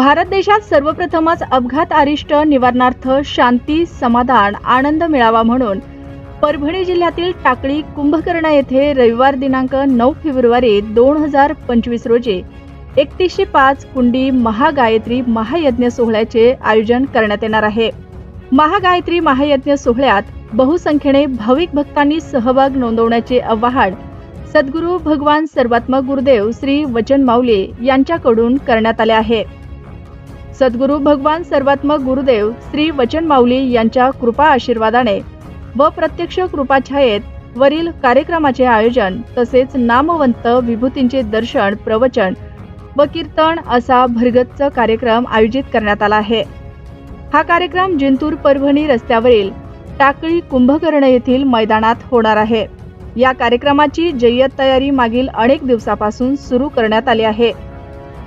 भारत देशात सर्वप्रथमच अपघात आरिष्ट निवारणार्थ शांती समाधान आनंद मिळावा म्हणून परभणी जिल्ह्यातील टाकळी कुंभकर्ण येथे रविवार दिनांक नऊ फेब्रुवारी दोन हजार पंचवीस रोजी एकतीसशे पाच कुंडी महागायत्री महायज्ञ सोहळ्याचे आयोजन करण्यात येणार आहे. महागायत्री महायज्ञ सोहळ्यात बहुसंख्येने भाविक भक्तांनी सहभाग नोंदवण्याचे आवाहन सद्गुरू भगवान सर्वात्मक गुरुदेव श्री वचन माऊली यांच्याकडून करण्यात आले आहे. सद्गुरू भगवान सर्वात्मक गुरुदेव श्री वचन माऊली यांच्या कृपा आशीर्वादाने व प्रत्यक्ष कृपाछायेत वरील कार्यक्रमाचे आयोजन तसेच नामवंत विभूतींचे दर्शन प्रवचन व कीर्तन असा भरगच्च कार्यक्रम आयोजित करण्यात आला आहे. हा कार्यक्रम जिंतूर परभणी रस्त्यावरील टाकळी कुंभकर्ण येथील मैदानात होणार आहे. या कार्यक्रमाची जय्यत तयारी मागील अनेक दिवसापासून सुरू करण्यात आली आहे.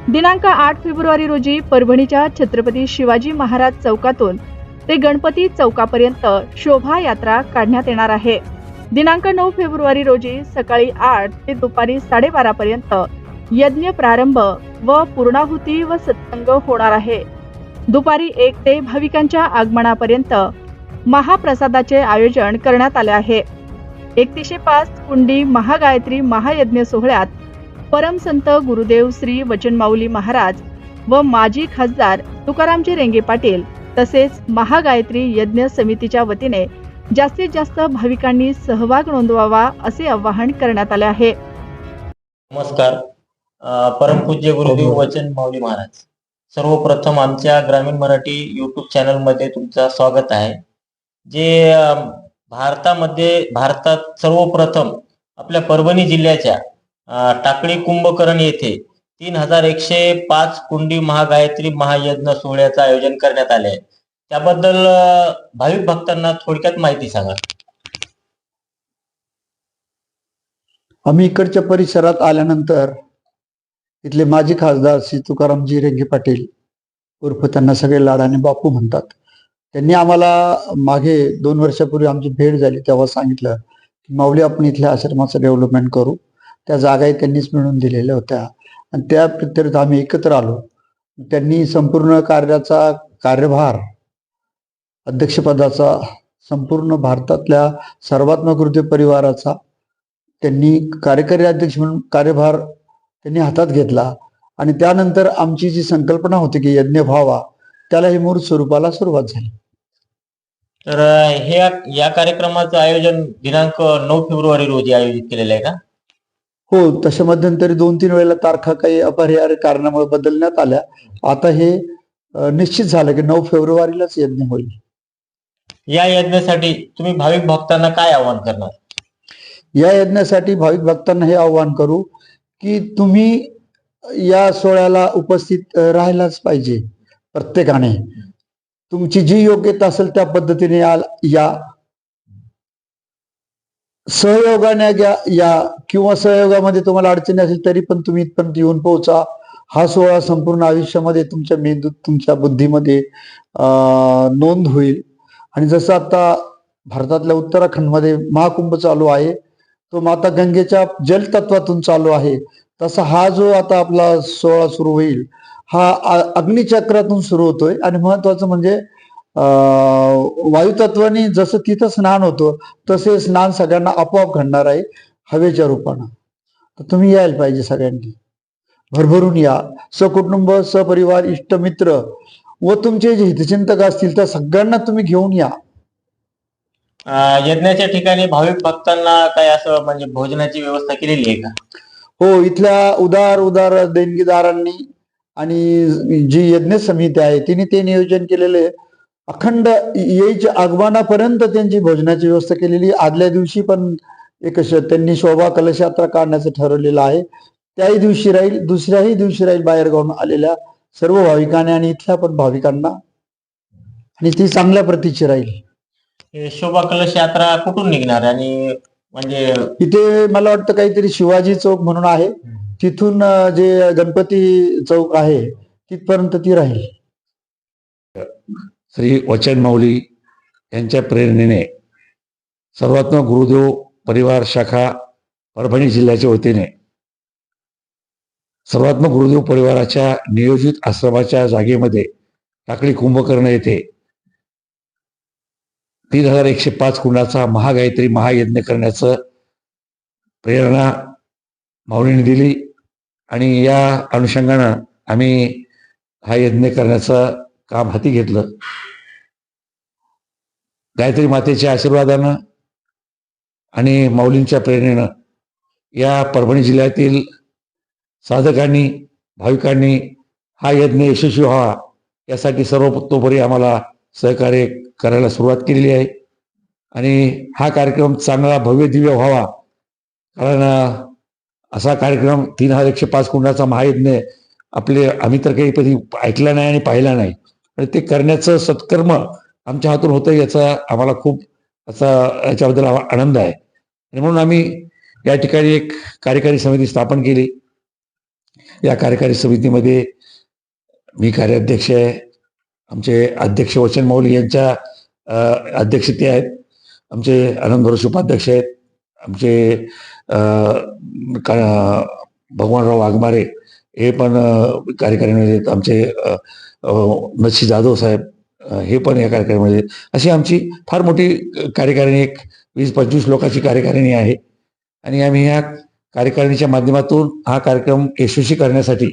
दिनांक आठ फेब्रुवारी रोजी परभणीच्या छत्रपती शिवाजी महाराज चौकातून ते गणपती चौकापर्यंत शोभायात्रा काढण्यात येणार आहे. दिनांक नऊ फेब्रुवारी रोजी सकाळी आठ ते दुपारी साडेबारा पर्यंत यज्ञ प्रारंभ व पूर्णाहुती व सत्संग होणार आहे. दुपारी एक ते भाविकांच्या आगमनापर्यंत महाप्रसादाचे आयोजन करण्यात आले आहे. एकतीसशे पाच कुंडी महागायत्री महायज्ञ सोहळ्यात परमसंत गुरुदेव श्री वचनमाऊली महाराज व माजी खासदार तुकारामजी रेंगे पाटील तसेच महागायत्री यज्ञ समितीच्या वतीने जास्तीत जास्त भाविकांनी सहभाग नोंदवावा असे आवाहन करण्यात आले आहे. नमस्कार. परमपूज्य गुरुदेव वचन माऊली महाराज. सर्वप्रथम आमच्या ग्रामीण मराठी युट्यूब चॅनलमध्ये तुमचं स्वागत आहे. जे भारतामध्ये भारतात सर्वप्रथम आपल्या परभणी जिल्ह्याच्या टाकळी कुंभकर्ण येथे तीन हजार एकशे पाच कुंडी महागायत्री महायज्ञ सोहळ्याचं आयोजन करण्यात आले आहे. त्याबद्दल भाविक भक्तांना थोडक्यात माहिती सांगा. आम्ही इकडच्या परिसरात आल्यानंतर इथले माजी खासदार श्री तुकारामजी रेंगे पाटील उर्फ त्यांना सगळे लाडाने बापू म्हणतात. त्यांनी आम्हाला मागे दोन वर्षापूर्वी आमची भेट झाली तेव्हा सांगितलं की माऊली आपण इथल्या आश्रमाचं डेव्हलपमेंट करू. त्या जागाही त्यांनीच मिळून दिलेल्या होत्या. आणि त्या प्रित्यर्थ आम्ही एकत्र आलो. त्यांनी संपूर्ण कार्याचा कार्यभार अध्यक्षपदाचा संपूर्ण भारतातल्या सर्वात्मक गुरुदेव परिवाराचा त्यांनी कार्यकारी अध्यक्ष म्हणून कार्यभार त्यांनी हातात घेतला. आणि त्यानंतर आमची जी संकल्पना होती की यज्ञ व्हावा त्याला हे मूर्त स्वरूपाला सुरुवात झाली. तर हे या कार्यक्रमाचं आयोजन दिनांक नऊ फेब्रुवारी रोजी आयोजित केलेलं आहे का? हो तशा मध्यंतरी दोन तीन वेळेला तारखा काही अपरिहार्य कारणामुळे बदलण्यात आल्या. आता हे निश्चित झालं की नऊ फेब्रुवारीलाच यज्ञ होईल. या यज्ञासाठी तुम्ही भाविक भक्तांना काय आवाहन करणार? या यज्ञासाठी भाविक भक्तांना हे आव्हान करू की तुम्ही या सोहळ्याला उपस्थित राहायलाच पाहिजे प्रत्येकाने. तुमची जी योग्यता असेल त्या पद्धतीने या सहयोगाने घ्या या किंवा सहयोगामध्ये तुम्हाला अडचणी असेल तरी पण तुम्ही इथपर्यंत येऊन पोहोचा. हा सोहळा संपूर्ण आयुष्यामध्ये तुमच्या मेंदूत तुमच्या बुद्धीमध्ये नोंद होईल. आणि जसं आता भारतातल्या उत्तराखंडमध्ये महाकुंभ चालू आहे तो माता गंगेच्या जलतत्वातून चालू आहे. तसा हा जो आता आपला सोहळा सुरू होईल हा अग्निचक्रातून सुरू होतोय. आणि महत्वाचं म्हणजे वायुतत्वाने जसं तिथं स्नान होतं तसे स्नान सगळ्यांना आपोआप घडणार आहे हवेच्या रूपानं. तर तुम्ही यायला पाहिजे सगळ्यांनी. भरभरून या. सकुटुंब सपरिवार इष्टमित्र व तुमचे जे हितचिंतक असतील त्या सगळ्यांना तुम्ही घेऊन या. यज्ञाच्या ठिकाणी भाविक भक्तांना काय असं म्हणजे भोजनाची व्यवस्था केलेली आहे का? हो इथल्या उदार उदार देणगीदारांनी आणि जी यज्ञ समिती आहे तिने ते नियोजन केलेले अखंड यायच्या आगमनापर्यंत त्यांची भोजनाची व्यवस्था केलेली आदल्या दिवशी पण एक त्यांनी शोभा कलश यात्रा काढण्याचं ठरवलेलं आहे. त्याही दिवशी राहील दुसऱ्याही दिवशी राहील बाहेर गावून आलेल्या सर्व भाविकांना आणि इथल्या पण भाविकांना. आणि ती चांगल्या प्रतीची राहील. शोभा कलश यात्रा कुठून निघणार? आणि म्हणजे इथे मला वाटतं काहीतरी शिवाजी चौक म्हणून आहे. तिथून जे गणपती चौक आहे तिथपर्यंत ती राहील. श्री वचन माऊली यांच्या प्रेरणेने सर्वात्मक गुरुदेव परिवार शाखा परभणी जिल्ह्याच्या वतीने सर्वात्म गुरुदेव परिवाराच्या नियोजित आश्रमाच्या जागेमध्ये टाकळी कुंभकर्ण येथे तीन हजार एकशे पाच कुंडाचा महागायत्री महायज्ञ करण्याचं प्रेरणा माऊलीने दिली. आणि या अनुषंगानं आम्ही हा यज्ञ करण्याचं काम हाती घेतलं? गायत्री मातेच्या आशीर्वादानं आणि माऊलींच्या प्रेरणेनं या परभणी जिल्ह्यातील साधकांनी भाविकांनी हा यज्ञ यशस्वी व्हावा यासाठी सर्वतोपरी आम्हाला सहकार्य करायला सुरुवात केलेली आहे. आणि हा कार्यक्रम चांगला भव्य दिव्य व्हावा. कारण असा कार्यक्रम तीन हजार एकशे पाच कुंडाचा महायज्ञ आपले आम्ही तर काही कधी ऐकला नाही आणि पाहिला नाही. आणि ते करण्याचं सत्कर्म आमच्या हातून होतं याचा आम्हाला खूप असा याच्याबद्दल आवा- आनंद आहे. आणि म्हणून आम्ही या ठिकाणी एक कार्यकारी समिती स्थापन केली. या कार्यकारी समितीमध्ये मी कार्याध्यक्ष आहे. आमचे अध्यक्ष वचन मौली यांच्या अध्यक्षते आहेत. आमचे आनंद भरोसे उपाध्यक्ष आहेत. आमचे का- भगवानराव वाघमारे हे पण कार्यकारी आमचे नशी जाधव साहेब हे पण या कार्यक्रमामध्ये अशी आमची फार मोठी कार्यकारिणी एक वीस पंचवीस लोकांची कार्यकारिणी आहे. आणि आम्ही ह्या कार्यकारिणीच्या माध्यमातून हा कार्यक्रम यशस्वी करण्यासाठी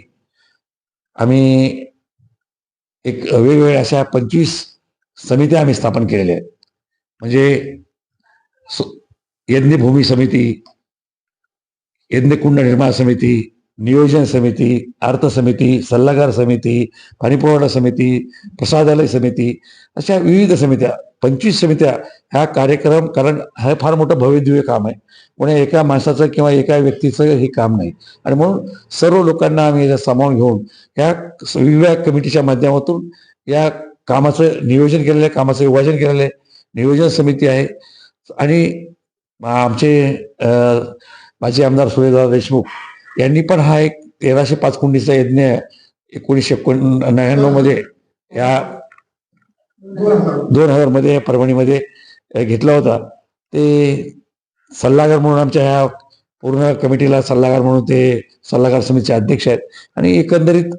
आम्ही एक वेगवेगळ्या अशा पंचवीस समित्या आम्ही स्थापन केलेल्या आहेत. म्हणजे यज्ञभूमी समिती यज्ञकुंड निर्माण समिती नियोजन समिती अर्थ समिती सल्लागार समिती पाणीपुरवठा समिती प्रसादालय समिती अशा विविध समित्या पंचवीस समित्या ह्या कार्यक्रम कारण हे फार मोठं भव्य काम आहे. कोणी एका माणसाचं किंवा एका व्यक्तीचं हे काम नाही. आणि म्हणून सर्व लोकांना आम्ही सामावून घेऊन या विविध कमिटीच्या माध्यमातून या कामाचं नियोजन केलेलं आहे कामाचं विभाजन केलेलं आहे. नियोजन समिती आहे. आणि आमचे माजी आमदार सुरेशदादा देशमुख यांनी पण हा एक तेराशे पाच कुंडीचा यज्ञ एकोणीसशे नव्याण्णवमध्ये या दोन हजारमध्ये परभणीमध्ये घेतला होता. ते सल्लागार म्हणून आमच्या ह्या पूर्ण कमिटीला सल्लागार म्हणून ते सल्लागार समितीचे अध्यक्ष आहेत. आणि एकंदरीत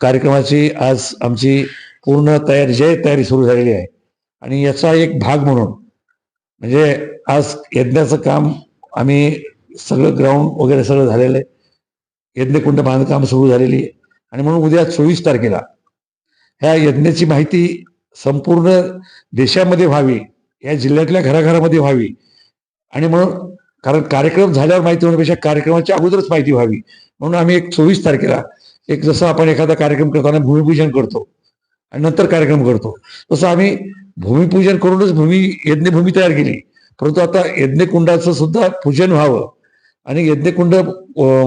कार्यक्रमाची आज आमची पूर्ण तयारी जय तयारी सुरू झालेली आहे. आणि याचा एक भाग म्हणून म्हणजे आज यज्ञाचं काम आम्ही सगळं ग्राउंड वगैरे सगळं झालेलं आहे. यज्ञकुंड बांधकाम सुरू झालेली आहे. आणि म्हणून उद्या चोवीस तारखेला ह्या यज्ञाची माहिती संपूर्ण देशामध्ये व्हावी या जिल्ह्यातल्या घराघरामध्ये व्हावी. आणि म्हणून कारण कार्यक्रम झाल्यावर माहिती होण्यापेक्षा कार्यक्रमाच्या अगोदरच माहिती व्हावी. म्हणून आम्ही एक चोवीस तारखेला एक जसं आपण एखादा कार्यक्रम करताना भूमिपूजन करतो. आणि नंतर कार्यक्रम करतो. तसं आम्ही भूमिपूजन करूनच भूमी यज्ञभूमी तयार केली. परंतु आता यज्ञकुंडाचं सुद्धा पूजन व्हावं. आणि यज्ञकुंड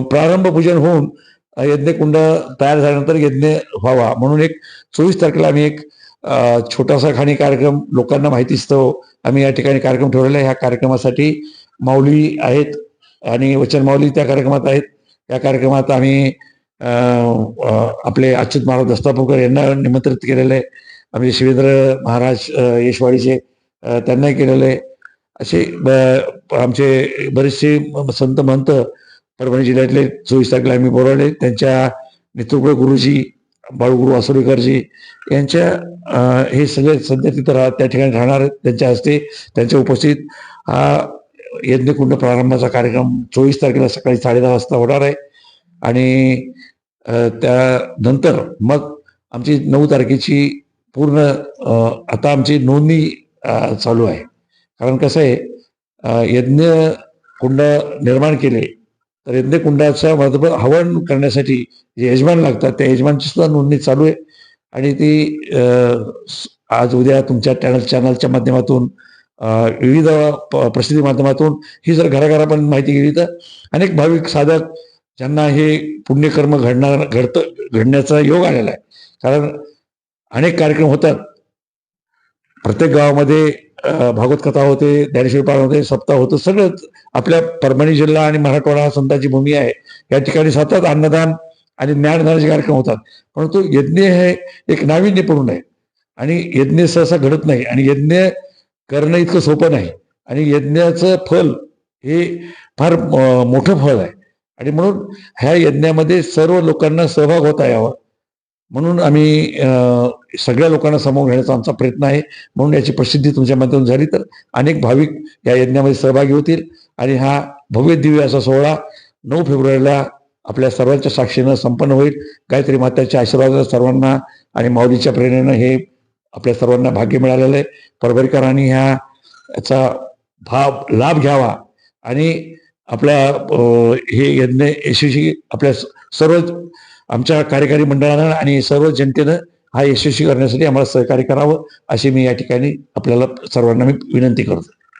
प्रारंभ पूजन होऊन यज्ञकुंड तयार झाल्यानंतर यज्ञ व्हावा. म्हणून एक चोवीस तारखेला आम्ही एक छोटासा खाणी कार्यक्रम लोकांना माहितीस्तव आम्ही या ठिकाणी कार्यक्रम ठेवलेला आहे. ह्या कार्यक्रमासाठी माऊली आहेत आणि वचन माऊली त्या कार्यक्रमात आहेत. या कार्यक्रमात आम्ही आपले अच्युत महाराज दस्तापूरकर यांना निमंत्रित केलेलं आहे. आम्ही शिवेंद्र महाराज येशवाडीचे त्यांनाही केलेलं आहे. असे ब- आमचे बरेचसे संत महंत परभणी जिल्ह्यातले चोवीस तारखेला आम्ही बोलावले त्यांच्या नेतृत्व गुरुजी बाळूगुरु वासुरीकरजी यांच्या हे सगळे सध्या तिथं राहत त्या ठिकाणी राहणार त्यांच्या हस्ते त्यांच्या उपस्थित हा यज्ञकुंड प्रारंभाचा कार्यक्रम चोवीस तारखेला सकाळी साडेदहा वाजता होणार आहे. आणि त्यानंतर मग आमची नऊ तारखेची पूर्ण आता आमची नोंदणी चालू आहे. कारण कसं आहे यज्ञ कुंड निर्माण केले तर यज्ञकुंडाचा कुंडाच्या हवन करण्यासाठी जे यजमान लागतात त्या यजमानची सुद्धा नोंदणी चालू आहे. आणि ती आज उद्या तुमच्या चॅनल चॅनलच्या माध्यमातून विविध प- प्रसिद्धी माध्यमातून ही जर घराघरापर्यंत माहिती गेली तर अनेक भाविक साधक ज्यांना हे पुण्यकर्म घडणार घडतं घडण्याचा योग आलेला आहे. कारण अनेक कार्यक्रम होतात. प्रत्येक गावामध्ये भागवत कथा होते ज्ञानेश्वर पाठ होते सप्ताह होतं सगळंच आपल्या परभणी जिल्हा आणि मराठवाडा हा संतांची भूमी आहे. या ठिकाणी सतत अन्नदान आणि ज्ञानदानाचे कार्यक्रम होतात. परंतु यज्ञ हे एक नाविन्यपूर्ण आहे. आणि यज्ञ सहसा घडत नाही. आणि यज्ञ करणं इतकं सोपं नाही. आणि यज्ञाचं फल हे फार मोठं फळ आहे. आणि म्हणून ह्या यज्ञामध्ये सर्व लोकांना सहभाग होता यावा. म्हणून आम्ही सगळ्या लोकांना समोर घेण्याचा आमचा प्रयत्न आहे. म्हणून याची प्रसिद्धी तुमच्या माध्यमातून झाली तर अनेक भाविक या यज्ञामध्ये सहभागी होतील. आणि हा भव्य दिव्य असा सोहळा नऊ फेब्रुवारीला आपल्या सर्वांच्या साक्षीनं संपन्न होईल. गायत्री माताच्या आशीर्वादाने सर्वांना आणि माऊलीच्या प्रेरणेनं हे आपल्या सर्वांना भाग्य मिळालेलं आहे. परभरीकरांनी ह्या याचा भाव लाभ घ्यावा. आणि आपल्या हे यज्ञ यशस्वी आपल्या स- सर्व आमच्या कार्यकारी मंडळानं आणि सर्व जनतेनं हा यशस्वी करण्यासाठी आम्हाला सहकार्य करावं अशी मी या ठिकाणी आपल्याला सर्वांना मी विनंती करतो.